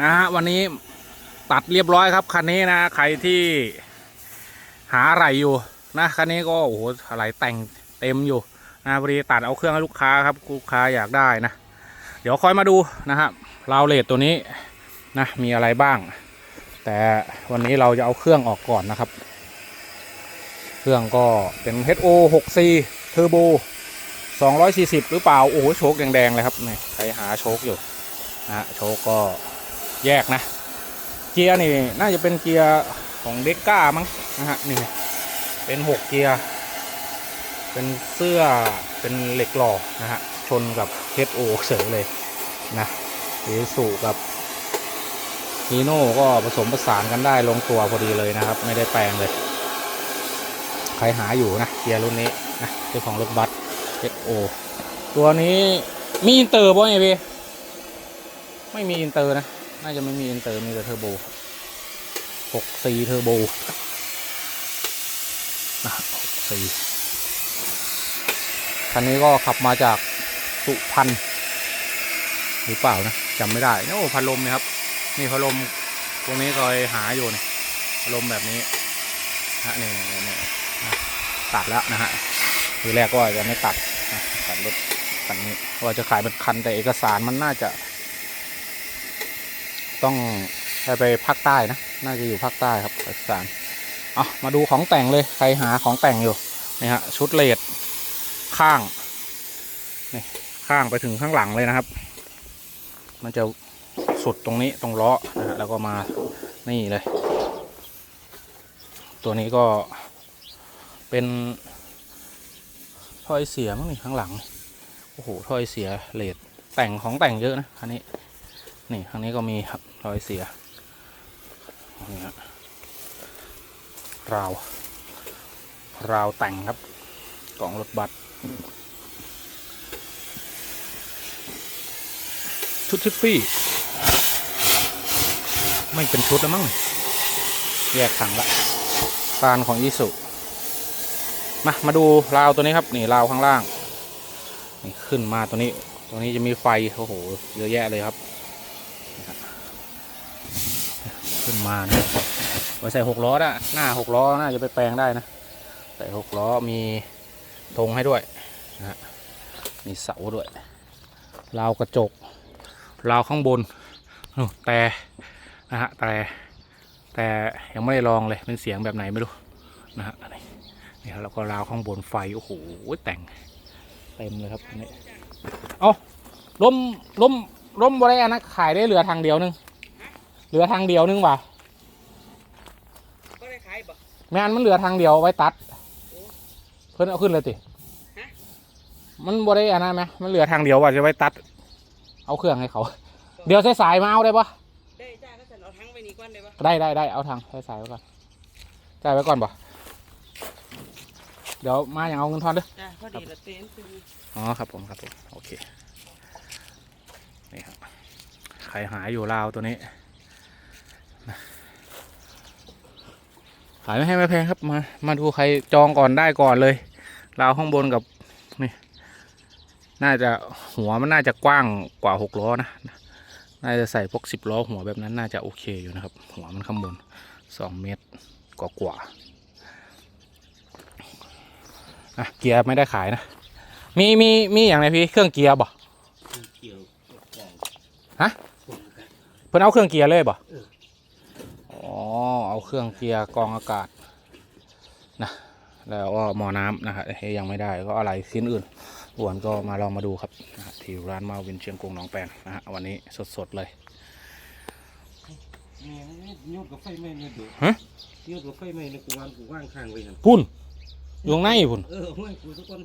นะฮะวันนี้ตัดเรียบร้อยครับคันนี้นะใครที่หาอะไรอยู่นะคันนี้ก็โอ้โหอะไรแต่งเต็มอยู่นะพอดีตัดเอาเครื่องให้ลูกค้าครับลูกค้าอยากได้นะ เดี๋ยวคอยมาดูนะครับราวเลทตัวนี้นะมีอะไรบ้าง แต่วันนี้เราจะเอาเครื่องออกก่อนนะครับ เครื่องก็เป็น HO 6C Turbo 240 หรือเปล่า โอ้โหโชคแดงๆเลยครับนี่ใครหาโชคอยู่นะโชคก็ แยกนะ เกียร์นี่น่าจะเป็นเกียร์ของเด็กก้ามั้งนะฮะนี่เป็น6เกียร์ เป็นเสื้อเป็นเหล็กหล่อนะฮะชนกับ HO เฉยเลยนะเอสูกับฮีโน่ก็ผสมผสานกันได้ลงตัวพอดีเลยนะครับ ไม่ได้แปลงเลย ใครหาอยู่นะเกียร์รุ่นนี้นะเจ้าของรถบัส XO ตัวนี้มีอินเตอร์ป่ะเนี่ยพี่ไม่มีอินเตอร์นะ น่าจะไม่มีอินเตอร์มีแต่เทอร์โบ6 4เทอร์โบนะ6 4คันนี้ก็ขับมาจากสุพรรณหรือเปล่านะจำไม่ได้โอ้พัดลมนะครับ นี่พัดลมตรงนี้ก็หาอยู่นี่พัดลมแบบนี้ฮะนี่นี่นี่ตัดแล้วนะฮะทีแรกก็จะไม่ตัดตัดรถคันนี้ว่าจะขายเป็นคันแต่เอกสารมันน่าจะ ต้องไปไปภาคใต้นะ น่าจะอยู่ภาคใต้ครับเอกสารเอามาดูของแต่งเลยใครหาของแต่งอยู่นี่ฮะชุดเลดข้างนี่ข้างไปถึงข้างหลังเลยนะครับ มันจะสุดตรงนี้ตรงล้อนะฮะแล้วก็มานี่เลย ตัวนี้ก็เป็นถ้อยเสียมั้งนี่ข้างหลัง โอ้โหถ้อยเสียเลดแต่งของแต่งเยอะนะคันนี้ นี่ข้างนี้ก็มีครับถ้อยเสียนี่ครับราว ราวแต่งครับกล่องรถบัสชุดทิฟฟี่ไม่เป็นชุดแล้วมั้งแยกถังละฟานของอีสุมามาดูราวตัวนี้ครับ นี่ราวข้างล่าง นี่ขึ้นมาตัวนี้ ตัวนี้จะมีไฟ โอ้โห เยอะแยะเลยครับ ขึ้นมานะไว้ใส่หกล้อนะหน้าหกล้อน่าจะไปแปลงได้นะ ใส่หกล้อมีธงให้ด้วยนะมีเสาด้วยราวกระจกราวข้างบนแต่นะฮะแต่แต่ยังไม่ได้ลองเลยเป็นเสียงแบบไหนไม่รู้นะฮะนี่นี่ครับแล้วก็ราวข้างบนไฟโอ้โหแต่งเต็มเลยครับอันนี้เอาล้มล้ม ล้มบริอันนะขายได้เหลือทางเดียวนึงเหลือทางเดียวนึงว่ะก็ได้ขายบ่แม่นมันเหลือทางเดียวไว้ตัด เพิ่นเอาขึ้นเลยติมันบริอันนั้นไหมมันเหลือทางเดียวว่าจะไว้ตัด เอาเครื่องให้เขา เดี๋ยวใช้สายมาเอาได้ปะได้จ้าก็ฉันเอาทั้งไปนี่ก่อนได้ปะได้ได้ได้เอาทางใช้สายไว้ก่อนจ่ายไว้ก่อนปะเดี๋ยวมาอย่างเอาเงินทอนเด้อจ้าพอดีละเต้นอ๋อครับผมครับผมโอเค ใครหาอยู่ลาวตัวนี้นะขายไม่ให้ไม่แพงครับมามาดูใครจองก่อนได้ก่อนเลยลาวข้างบนกับนี่น่าจะหัวมันน่าจะกว้างกว่าหกล้อนะน่าจะใส่พวกสิบล้อหัวแบบนั้นน่าจะโอเคอยู่นะครับ หัวมันข้างบนสองเมตรกว่ากว่าๆอะเกียร์ไม่ได้ขายนะ มีมีมีอย่างไรพี่เครื่องเกียร์บ่เกี่ยวกล่องฮะ เพิ่นเอาเครื่องเกียร์เลยบ่เอออ๋อเอาเครื่องเกียร์กรองอากาศนะแล้วก็หมอน้ำนะฮะเฮ้ยยังไม่ได้ก็อะไรชิ้นอื่นอ้วนก็มาลองมาดูครับนะฮะที่ร้านมาวินเชียงกงหนองแปงนะฮะวันนี้สดๆเลยแม่งยอดกับไฟไหม้เนี่ยเดือดฮะยอดกับไฟไหม้เนี่ยกูวางกูว่างข้างไว้หันพุ่นอยู่ข้างในพุ่นเออห้วยกูทุกคน